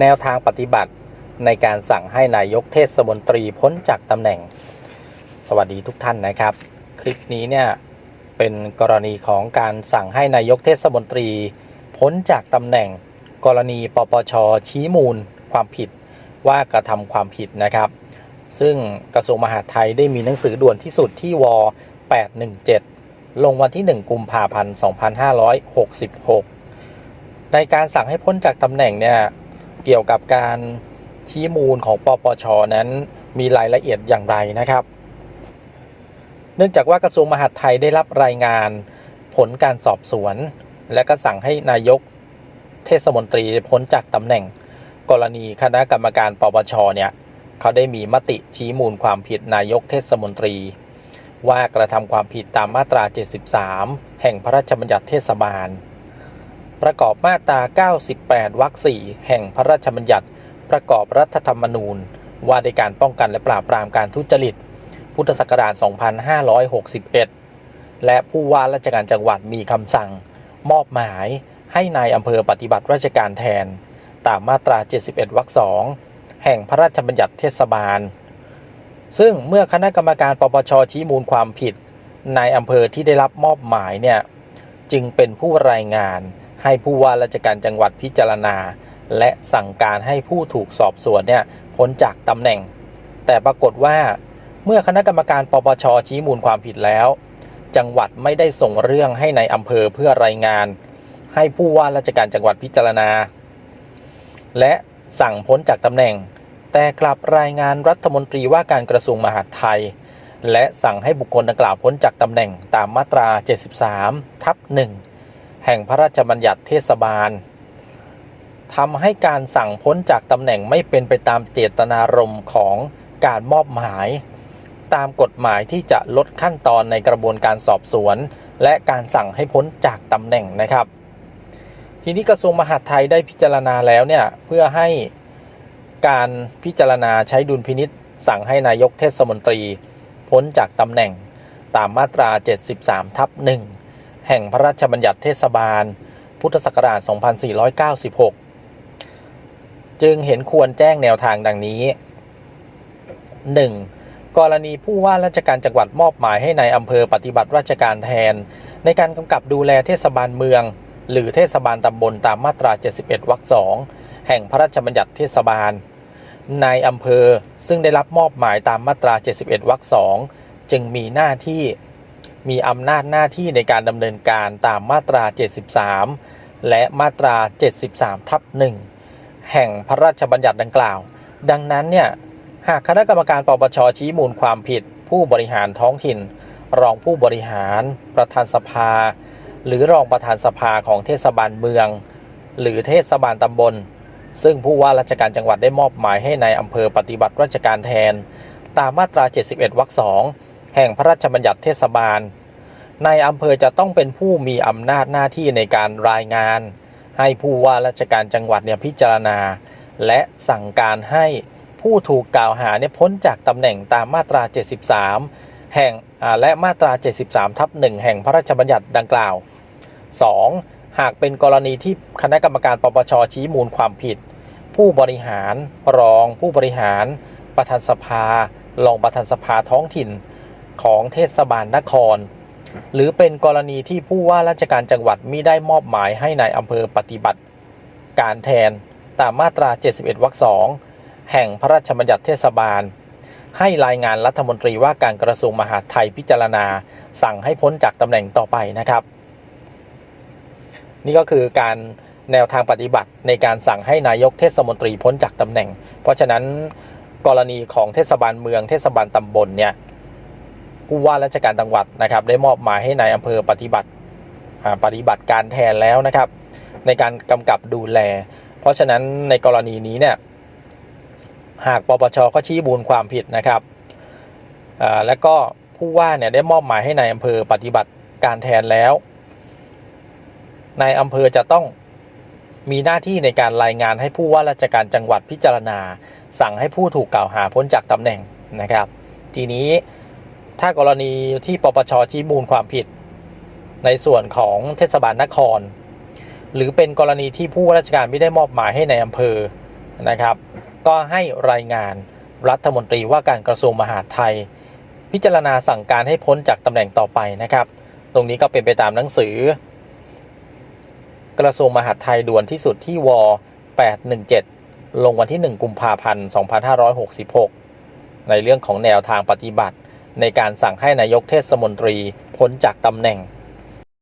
แนวทางปฏิบัติในการสั่งให้นายกเทศมนตรีพ้นจากตำแหน่ง สวัสดีทุกท่านนะครับ คลิปนี้เนี่ยเป็นกรณีของการสั่งให้นายกเทศมนตรี พ้นจากตำแหน่ง กรณีปปชชี้มูลความผิดว่ากระทำความผิดนะครับ ซึ่งกระทรวงมหาดไทยได้มีหนังสือด่วนที่สุดที่ว 817 ลงวันที่ 1 กุมภาพันธ์ 2566 ในการสั่งให้พ้นจากตำแหน่งเนี่ย เกี่ยวกับการชี้มูลของปปชนั้นมีรายละเอียดอย่างไรนะครับ เนื่องจากว่ากระทรวงมหาดไทยได้รับรายงานผลการสอบสวน และก็สั่งให้นายกเทศมนตรีพ้นจากตำแหน่ง กรณีคณะกรรมการปปชเนี่ยเขาได้มีมติชี้มูลความผิดนายกเทศมนตรี ว่ากระทำความผิดตามมาตรา 73 แห่งพระราชบัญญัติเทศบาล ประกอบมาตรา 98 วรรค 4 แห่งพระราชบัญญัติ ประกอบรัฐธรรมนูญ ว่าในการป้องกันและปราบปรามการทุจริต พุทธศักราช 2561 และผู้ว่าราชการจังหวัดมีคำสั่ง มอบหมายให้นายอำเภอปฏิบัติราชการแทน ตามมาตรา 71 วรรค 2 แห่งพระราชบัญญัติเทศบาล ซึ่งเมื่อคณะกรรมการปปชชี้มูลความผิดนายอำเภอที่ได้รับมอบหมายเนี่ยจึงเป็นผู้รายงาน ให้ผู้ว่าราชการจังหวัดพิจารณา และสั่งการให้ผู้ถูกสอบสวนเนี่ยพ้นจากตำแหน่ง แต่ปรากฏว่า เมื่อคณะกรรมการปปชชี้มูลความผิดแล้ว จังหวัดไม่ได้ส่งเรื่องให้ในายอำเภอเพื่อรายงาน ให้ผู้ว่าราชการจังหวัดพิจารณา และสั่งพ้นจากตำแหน่ง แต่กลับรายงานรัฐมนตรีว่าการกระทรวงมหาดไทย และสั่งให้บุคคลดังกล่าวพ้นจากตำแหน่งตามมาตรา 73 ทับหนึ่ง แห่งพระราชบัญญัติเทศบาลทำให้การสั่งพ้นจากตำแหน่งไม่เป็นไปตามเจตนารมณ์ของการมอบหมาย ตามกฎหมายที่จะลดขั้นตอนในกระบวนการสอบสวน และการสั่งให้พ้นจากตำแหน่งนะครับ ทีนี้กระทรวงมหาดไทยได้พิจารณาแล้วเนี่ยเพื่อให้การพิจารณาใช้ดุลพินิษสั่งให้นายกเทศมนตรี พ้นจากตำแหน่งตามมาตรา 73ทับหนึ่ง แห่งพระราชบัญญัติเทศบาล พุทธศักราช 2496 จึงเห็นควรแจ้งแนวทางดังนี้ 1. กรณีผู้ว่าราชการจังหวัดมอบหมายให้ในายอำเภอปฏิบัติราชการแทน ในการกำกับดูแลเทศบาลเมือง หรือเทศบาลตำบลตามมาตรา 71 วรรค 2 แห่งพระราชบัญญัติเทศบาลนายอำเภอซึ่งได้รับมอบหมายตามมาตรา 71 วรรค 2 จึงมีหน้าที่ มีอำนาจหน้าที่ในการดำเนินการตามมาตรา 73 และมาตรา 73 ทับ 1 แห่งพระราชบัญญัติดังกล่าว ดังนั้นเนี่ย หากคณะกรรมการปปชชี้มูลความผิด ผู้บริหารท้องถิ่น รองผู้บริหาร ประธานสภา หรือรองประธานสภาของเทศบาลเมือง หรือเทศบาลตำบล ซึ่งผู้ว่าราชการจังหวัดได้มอบหมายให้ในายอำเภอปฏิบัติราชการแทน ตามมาตรา 71วรรค2 แห่งพระราชบัญญัติเทศบาลนายอำเภอจะต้องเป็นผู้มีอำนาจหน้าที่ในการรายงาน ให้ผู้ว่าราชการจังหวัดเนี่ยพิจารณา และสั่งการให้ผู้ถูกกล่าวหาเนี่ยพ้นจากตำแหน่งตามมาตรา 73 แห่งอ่าและมาตรา 73 ทับ1แห่งพระราชบัญญัติดังกล่าว 2. หากเป็นกรณีที่คณะกรรมการปปชชี้มูลความผิด ผู้บริหารรองผู้บริหาร ประธานสภารองประธานสภาท้องถิ่น ของเทศบาลนคร หรือเป็นกรณีที่ผู้ว่าราชการจังหวัดมิได้มอบหมายให้ในายอำเภอปฏิบัติ การแทนตามมาตรา 71 วรรค2แห่งพระราชบัญญัติเทศบาล ให้รายงานรัฐมนตรีว่าการกระทรวงมหาดไทยพิจารณา สั่งให้พ้นจากตำแหน่งต่อไปนะครับ นี่ก็คือการแนวทางปฏิบัติในการสั่งให้นายกเทศมนตรีพ้นจากตำแหน่ง เพราะฉะนั้นกรณีของเทศบาลเมืองเทศบาลตำบลเนี่ย ผู้ว่าราชการจังหวัดนะครับ ได้มอบหมายให้นายอำเภอปฏิบัติปฏิบัติการแทนแล้วนะครับ ในการกำกับดูแล เพราะฉะนั้นในกรณีนี้เนี่ยหากปปชก็ชี้มูลความผิดนะครับแล้วก็ผู้ว่าเนี่ยได้มอบหมายให้นายอำเภอปฏิบัติการแทนแล้วนายอำเภอจะต้องมีหน้าที่ในการรายงานให้ผู้ว่าราชการจังหวัดพิจารณา สั่งให้ผู้ถูกกล่าวหาพ้นจากตำแหน่งนะครับ ทีนี้ ถ้ากรณีที่ปปชชี้มูลความผิด ในส่วนของเทศบาลนคร หรือเป็นกรณีที่ผู้ว่าราชการไม่ได้มอบหมายให้ในอำเภอนะครับ ก็ให้รายงานรัฐมนตรีว่าการกระทรวงมหาดไทย พิจารณาสั่งการให้พ้นจากตำแหน่งต่อไปนะครับ ตรงนี้ก็เป็นไปตามหนังสือ กระทรวงมหาดไทยด่วนที่สุดที่ว817 ลงวันที่ 1 กุมภาพันธ์ 2566 ในเรื่องของแนวทางปฏิบัติ ในการสั่งให้นายกเทศมนตรีพ้นจากตำแหน่ง